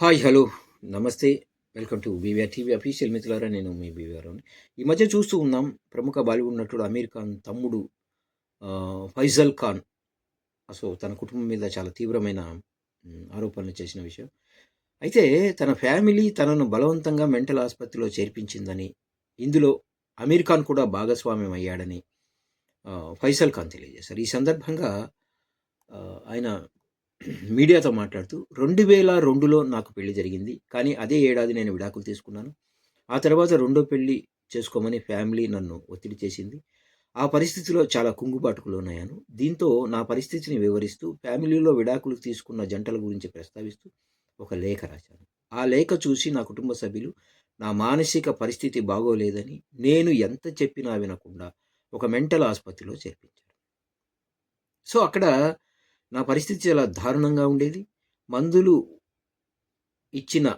Hi hello నమస్తే. Welcome to BVR TV official మిత్రులారా నేను మీ బీవీఆర్ ఈ మధ్య చూస్తూ ఉన్నాం ప్రముఖ బాలీవుడ్ నటుడు అమీర్ ఖాన్ తమ్ముడు ఫైజల్ ఖాన్. సో తన కుటుంబం మీద చాలా తీవ్రమైన ఆరోపణలు చేసిన విషయం. అయితే తన ఫ్యామిలీ తనను బలవంతంగా మెంటల్ ఆసుపత్రిలో చేర్పించిందని ఇందులో అమీర్ ఖాన్ కూడా భాగస్వామ్యం అయ్యాడని ఫైజల్ ఖాన్ తెలియజేశారు. ఈ సందర్భంగా ఆయన మీడియాతో మాట్లాడుతూ రెండు వేల రెండులో నాకు పెళ్ళి జరిగింది కానీ అదే ఏడాది నేను విడాకులు తీసుకున్నాను. ఆ తర్వాత రెండో పెళ్ళి చేసుకోమని ఫ్యామిలీ నన్ను ఒత్తిడి చేసింది. ఆ పరిస్థితిలో చాలా కుంగుబాటుకు లోనయ్యాను దీంతో నా పరిస్థితిని వివరిస్తూ ఫ్యామిలీలో విడాకులు తీసుకున్న జంటల గురించి ప్రస్తావిస్తూ ఒక లేఖ రాశాను. ఆ లేఖ చూసి నా కుటుంబ సభ్యులు నా మానసిక పరిస్థితి బాగోలేదని నేను ఎంత చెప్పినా వినకుండా ఒక మెంటల్ ఆసుపత్రిలో చేర్పించారు. సో అక్కడ నా పరిస్థితి చాలా దారుణంగా ఉండేది? మందులు ఇచ్చిన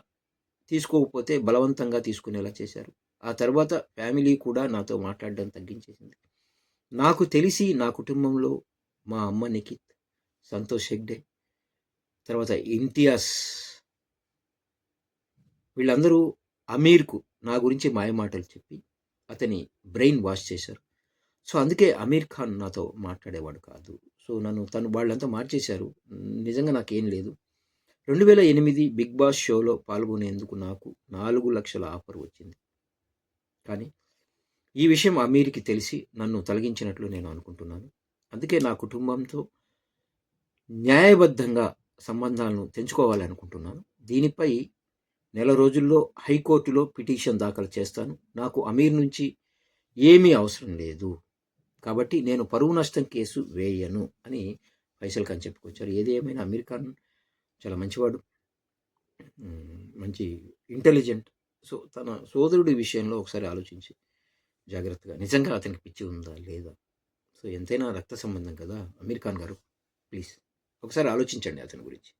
తీసుకోకపోతే బలవంతంగా తీసుకునేలా చేశారు. ఆ తర్వాత ఫ్యామిలీ కూడా నాతో మాట్లాడడం తగ్గించేసింది. నాకు తెలిసి నా కుటుంబంలో మా అమ్మ నిఖిత్ సంతోష్ హెగ్డే తర్వాత ఇంతియాస్ వీళ్ళందరూ అమీర్కు నా గురించి మాయమాటలు చెప్పి అతని బ్రెయిన్ వాష్ చేశారు. సో అందుకే అమీర్ ఖాన్ నాతో మాట్లాడేవాడు కాదు. సో నన్ను తను వాళ్ళంతా మార్చేశారు. నిజంగా నాకేం లేదు. రెండు వేల ఎనిమిది బిగ్ బాస్ షోలో పాల్గొనేందుకు నాకు నాలుగు లక్షల ఆఫర్ వచ్చింది. కానీ ఈ విషయం అమీర్కి తెలిసి నన్ను తొలగించినట్లు నేను అనుకుంటున్నాను. అందుకే నా కుటుంబంతో న్యాయబద్ధంగా సంబంధాలను తెంచుకోవాలనుకుంటున్నాను దీనిపై నెల రోజుల్లో హైకోర్టులో పిటిషన్ దాఖలు చేస్తాను. నాకు అమీర్ నుంచి ఏమీ అవసరం లేదు. కాబట్టి నేను పరువు నష్టం కేసు వేయను అని ఫైసల్ ఖాన్ చెప్పుకొచ్చారు. ఏది ఏమైనా అమీర్ ఖాన్ చాలా మంచివాడు మంచి ఇంటెలిజెంట్. సో తన సోదరుడి విషయంలో ఒకసారి ఆలోచించి జాగ్రత్తగా. నిజంగా అతనికి పిచ్చి ఉందా లేదా? సో ఎంతైనా రక్త సంబంధం కదా అమీర్ ఖాన్ గారు? ప్లీజ్ ఒకసారి ఆలోచించండి అతని గురించి.